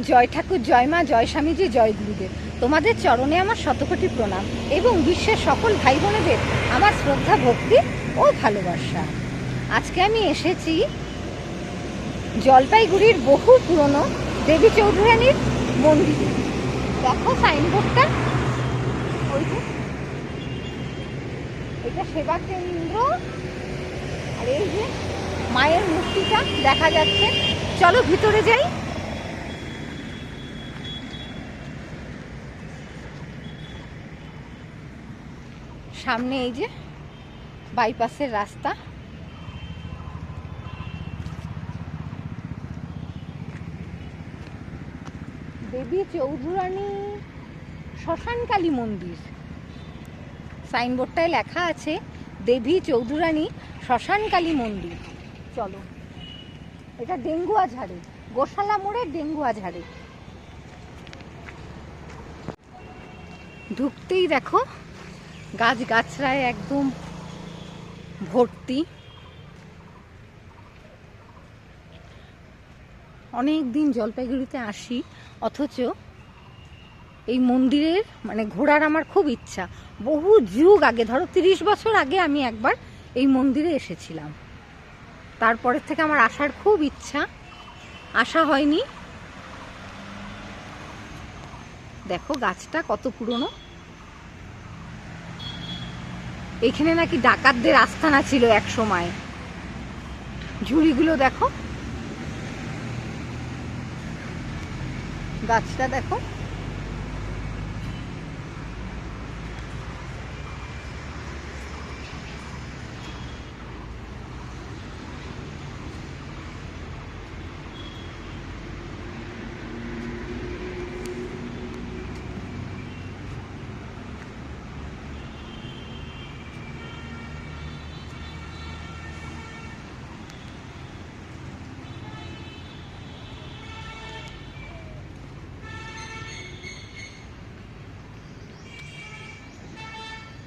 জয় ঠাকুর, জয় মা, জয় স্বামীজি, জয় গুরুদেব। তোমাদের চরণে আমার শতকোটি প্রণাম এবং বিশ্বের সকল ভাই বোনেদের আমার শ্রদ্ধা, ভক্তি ও ভালোবাসা। আজকে আমি এসেছি জলপাইগুড়ির বহু পুরনো দেবী চৌধুরানীর মন্দিরে। দেখো সাইনবোর্ডটা এটা সেবা কেন্দ্র। আর এই যে মায়ের মূর্তিটা দেখা যাচ্ছে। চলো ভিতরে যাই। সামনে এই যে বাইপাসের রাস্তা। দেবী চৌধুরানী শ্মশানকালী মন্দির। সাইনবোর্ডটায় লেখা আছে, দেবী চৌধুরানী শ্মশানকালী মন্দির। চলো। এটা ডেঙ্গুয়া ঝাড়ে, গোশালা মোড়ের ডেঙ্গুয়া ঝাড়ে। ঢুকতেই দেখো গাছ গাছরায় একদম ভর্তি। অনেক দিন জলপাইগুড়িতে আসি, অথচ এই মন্দিরের মানে ঘোরার আমার খুব ইচ্ছা। বহু যুগ আগে, ধরো তিরিশ বছর আগে আমি একবার এই মন্দিরে এসেছিলাম। তারপরের থেকে আমার আসার খুব ইচ্ছা। আসা হয়নি। দেখো গাছটা কত পুরনো। এখানে নাকি ডাকাতদের আস্থানা ছিল এক সময়। ঝুড়িগুলো দেখো। গাছটা দেখো।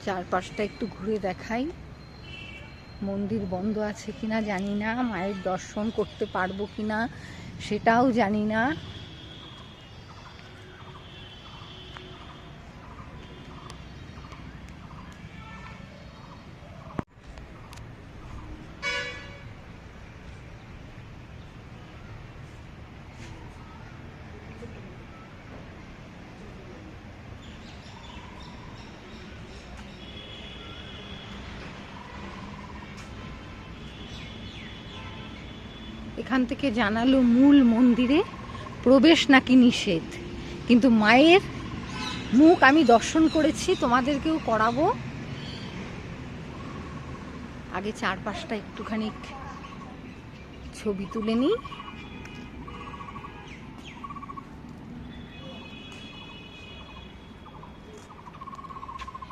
চারপাশটা একটু ঘুরে দেখাই। মন্দির বন্ধ আছে কিনা জানি না, মায়ের দর্শন করতে পারব কিনা সেটাও জানি না। এখান থেকে জানালো মূল মন্দিরে প্রবেশ নাকি নিষেধ। কিন্তু মায়ের মুখ আমি দর্শন করেছি, তোমাদেরকেও করাবো। আগে চারপাশটা একটুখানি ছবি তুলে নিই।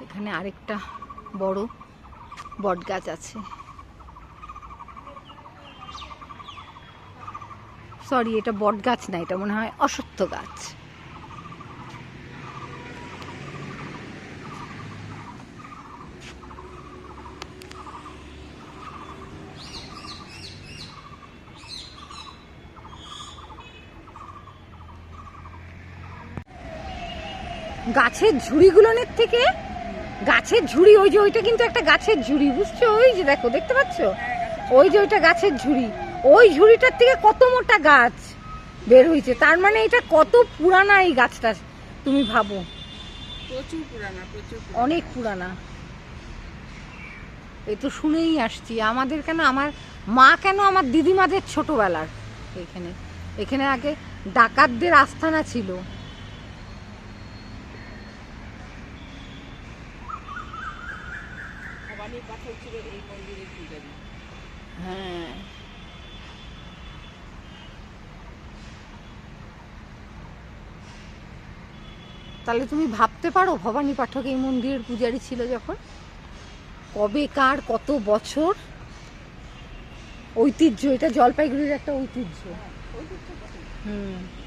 এখানে আরেকটা বড় বট গাছ আছে। সরি, এটা বট গাছ না, এটা মনে হয় অসত্য গাছ। গাছের ঝুড়িগুলোনের থেকে গাছের ঝুড়ি, ওই যে ওইটা কিন্তু একটা গাছের ঝুড়ি, বুঝছ? ওই যে দেখো, দেখতে পাচ্ছ? ওই যে ওইটা গাছের ঝুড়ি। ওই ঝুড়িটার থেকে কত মোটা গাছ বের হয়েছে? তার মানে এটা কত পুরানা এই গাছটা তুমি ভাবো। প্রচুর পুরানা প্রচুর অনেক পুরানা। এই তো শুনেই আসছি আমাদের কেন আমার মা কেন আমার দিদিমাদের ছোটবেলার? এখানে এখানে আগে ডাকাতদের আস্থানা ছিল। হ্যাঁ। তাহলে তুমি ভাবতে পারো ভবানী পাঠক এই মন্দিরের পূজারি ছিল যখন? কবে কার কত বছর? ঐতিহ্য এটা জলপাইগুড়ির একটা ঐতিহ্য। হুম।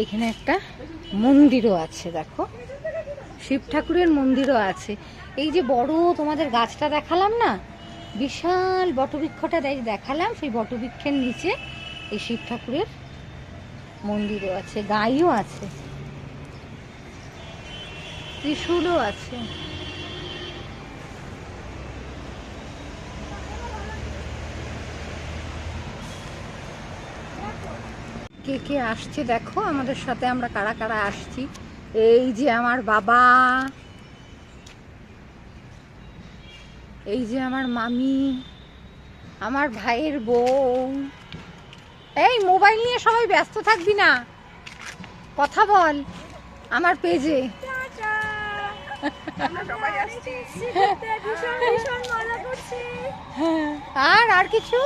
এখানে একটা মন্দিরও আছে, দেখো। শিব ঠাকুরের মন্দিরও আছে। এই যে বড় তোমাদের গাছটা দেখালাম না? বিশাল বটবৃক্ষটা দেখ- দেখালাম, সেই বটবৃক্ষের নিচে এই শিব ঠাকুরের মন্দিরও আছে, গাইও আছে, ত্রিশূলও আছে। কে কে আসছে দেখো আমাদের সাথে আমরা কারা কারা আসছি। এই যে আমার বাবা এই যে আমার মামি আমার ভাইয়ের বউ। এই মোবাইল নিয়ে সবাই ব্যস্ত থাকবি না। কথা বল আমার পেজে। হ্যাঁ আর আর কিছু?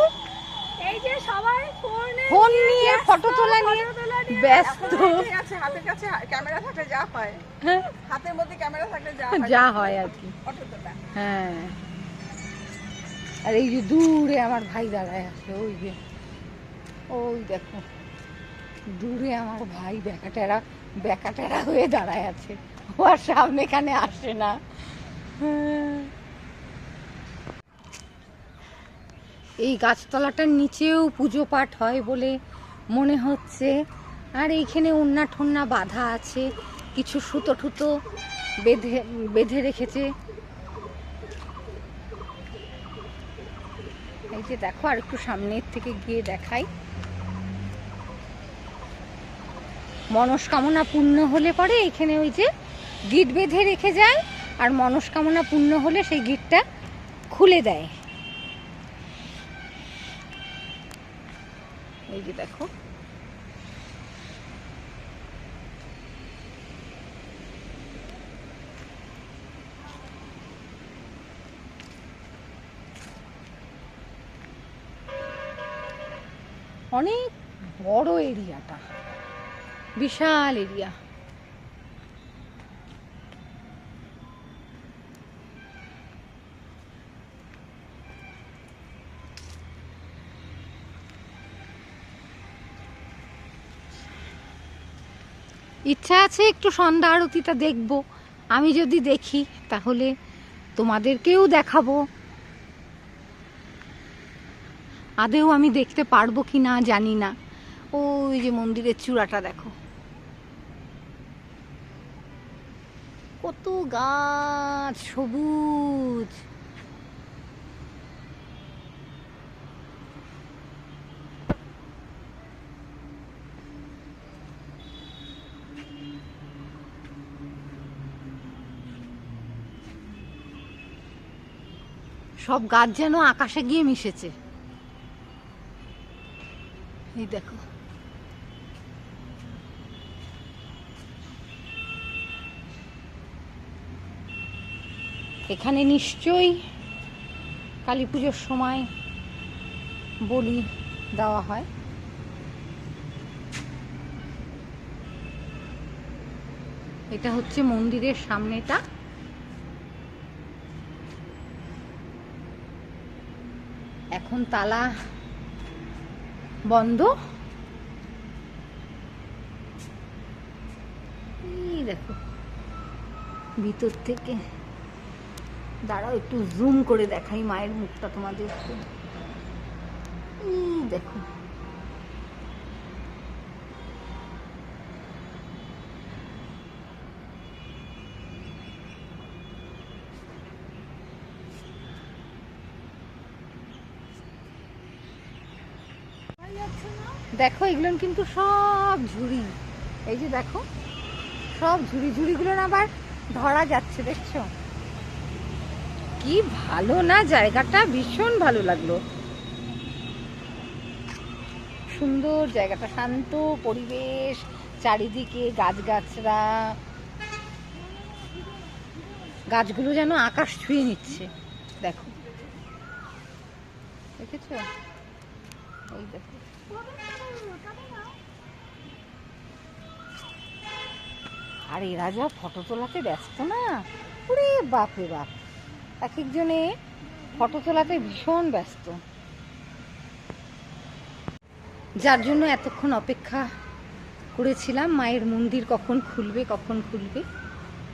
এই যে সবাই ফোনে ফোন নিয়ে ফটো তোলা নিয়ে ব্যস্ত। এটাই আছে হাতের কাছে ক্যামেরা থাকলে যা হয়। হাতের মধ্যে ক্যামেরা থাকলে যা হয়। যা হয় আর কি। ফটো তোলা। হ্যাঁ। আর এই যে দূরে আমার ভাই দাঁড়ায় আছে ওই যে ওই দেখো। দূরে আমার ভাই বেকাটেরা বেকাটেরা হয়ে দাঁড়ায় আছে। ও আর সামনে এখানে আসে না। হ্যাঁ। এই গাছতলাটার নিচেও পুজো পাঠ হয় বলে মনে হচ্ছে। আর এইখানে উন্না ঠন্না বাঁধা আছে, কিছু সুতো ঠুতো বেঁধে বেঁধে রেখেছে। এই যে দেখো, আর একটু সামনের থেকে গিয়ে দেখাই। মনস্কামনা পূর্ণ হলে পরে এখানে ওই যে গিট বেঁধে রেখে যায়, আর মনস্কামনা পূর্ণ হলে সেই গিটটা খুলে দেয়। এই যে দেখো। অনেক বড় এরিয়াটা। বিশাল এরিয়া। ইচ্ছা আছে একটু সন্ধ্যা আরতিটা দেখব। আমি যদি দেখি, তাহলে তোমাদেরকেও দেখাবো। আদেও আমি দেখতে পারব কি না জানি না। ওই যে মন্দিরের চূড়াটা দেখো। কত গাছ, সবুজ। সব গাছ যেন আকাশে গিয়ে মিশেছে। এই দেখো। এখানে নিশ্চয়ই কালী পুজোর সময় বলি দেওয়া হয়। এটা হচ্ছে মন্দিরের সামনেটা। এখন তালা বন্ধ। দেখো, ভিতর থেকে। দাঁড়াও, একটু জুম করে দেখাই মায়ের মুখটা তোমাদের দেখো। দেখো, এগুলো কিন্তু সব ঝুড়ি। এই যে দেখো, সব ঝুড়ি, ঝুড়িগুলো আবার ধরা যাচ্ছে, দেখছ? কি ভালো না, জায়গাটা ভীষণ ভালো লাগল। সুন্দর জায়গাটা, শান্ত পরিবেশ, চারিদিকে গাছগাছরা গাছগুলো যেন আকাশ ছুঁয়ে নিচ্ছে। দেখো। দেখেছ? ওই দেখো। আর এরা যা ফটো তোলাতে ব্যস্ত না? ওরে বাপ রে বাপ। এক একজনে ফটো তোলাতে ভীষণ ব্যস্ত। যার জন্য এতক্ষণ অপেক্ষা করেছিলাম, মায়ের মন্দির কখন খুলবে কখন খুলবে?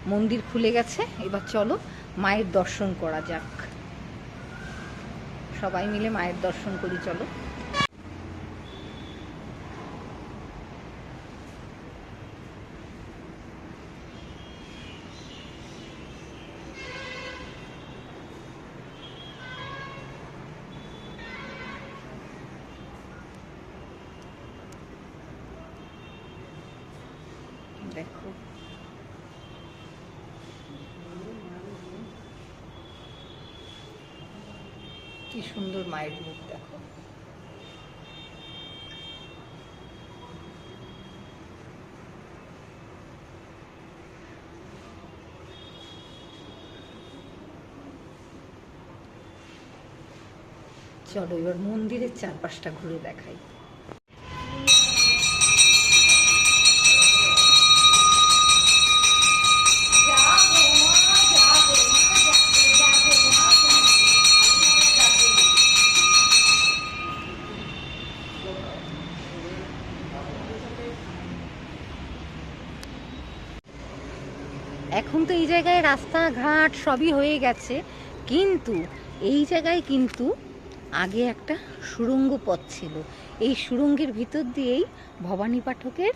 মন্দির খুলে গেছে, এবার চলো মায়ের দর্শন করা যাক। সবাই মিলে মায়ের দর্শন করি, চলো দেখো কি সুন্দর মায়ের মুখ দেখো। চলো এবার মন্দিরের চারপাশটা ঘুরে দেখাই এখন তো এই জায়গায় রাস্তাঘাট সবই হয়ে গেছে, কিন্তু এই জায়গায় কিন্তু আগে একটা সুড়ঙ্গ পথ ছিল। এই সুড়ঙ্গের ভিতর দিয়েই ভবানী পাঠকের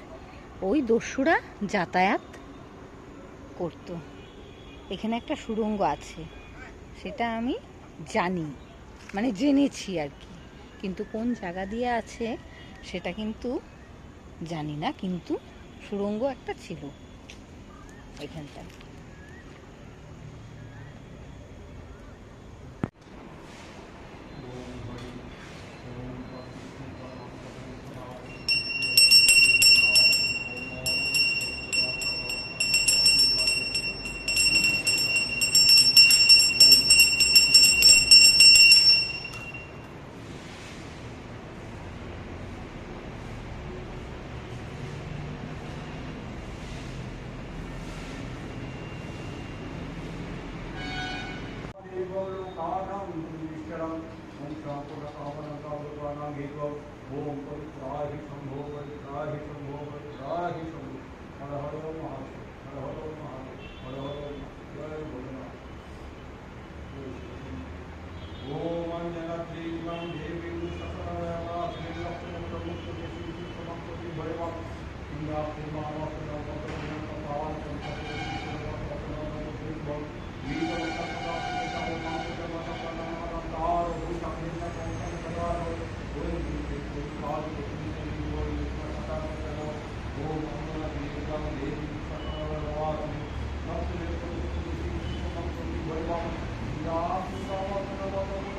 ওই দস্যুরা যাতায়াত করত। এখানে একটা সুড়ঙ্গ আছে, সেটা আমি জানি মানে জেনেছি আর কি। কিন্তু কোন জায়গা দিয়ে আছে সেটা কিন্তু জানি না, কিন্তু সুড়ঙ্গ একটা ছিল এখানটা ఓం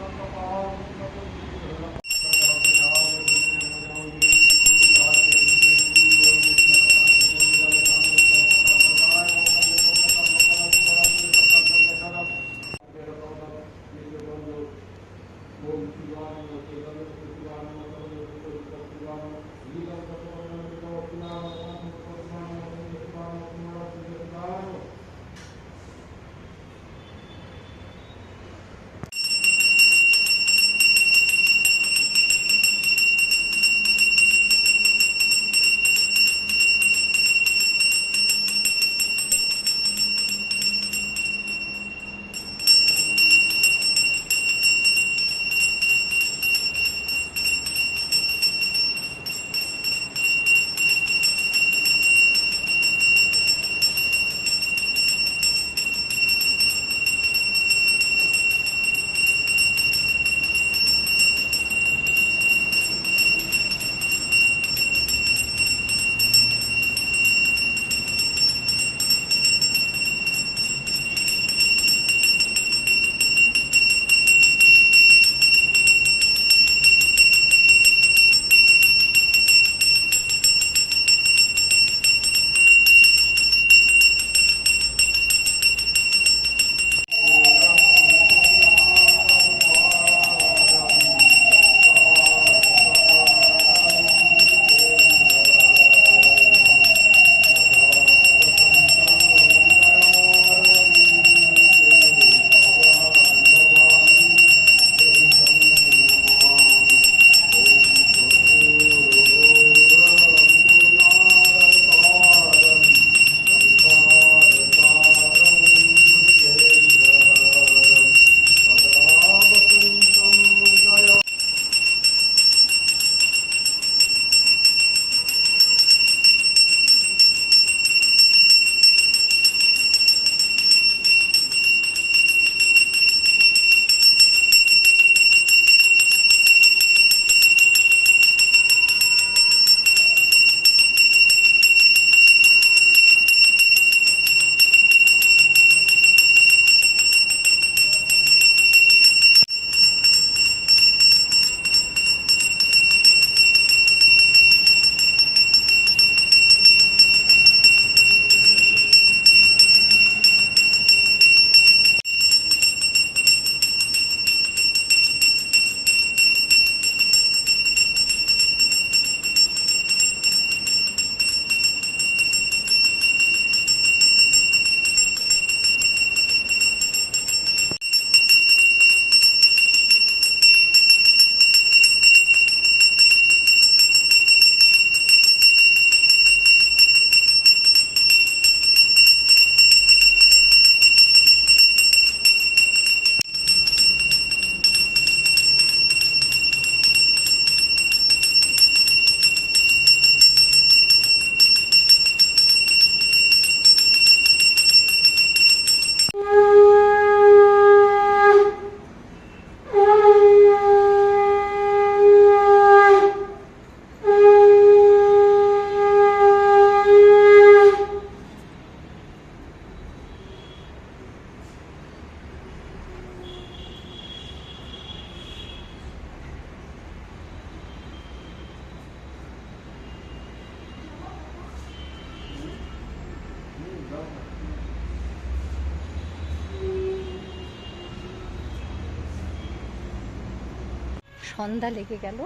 সন্ধ্যা লেগে গেল।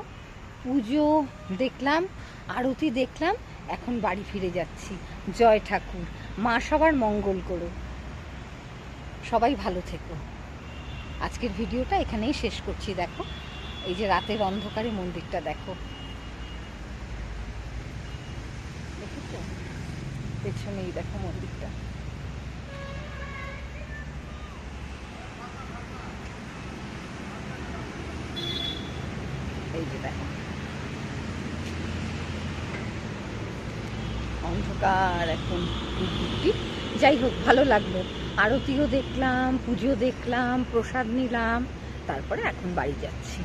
পুজো দেখলাম, আরতি দেখলাম, এখন বাড়ি ফিরে যাচ্ছি। জয় ঠাকুর, মা সবার মঙ্গল করো সবাই ভালো থেকো। আজকের ভিডিওটা এখানেই শেষ করছি, দেখো। এই যে রাতের অন্ধকারে মন্দিরটা দেখো। দেখেছ? পেছনেই দেখো মন্দিরটা। অন্ধকার এখন যাই হোক, ভালো লাগল। আরতিও দেখলাম পুজো দেখলাম, প্রসাদ নিলাম, তারপরে এখন বাড়ি যাচ্ছি।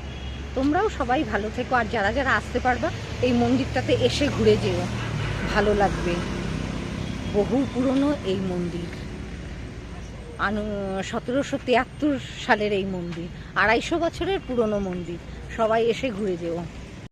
তোমরাও সবাই ভালো থেকো, আর যারা যারা আসতে পারবা, এই মন্দিরটাতে এসে ঘুরে যেও। ভালো লাগবে। বহু পুরনো এই মন্দির। আনু সতেরোশো তিয়াত্তর সালের এই মন্দির। আড়াইশো বছরের পুরনো মন্দির। সবাই এসে ঘুরে যেও।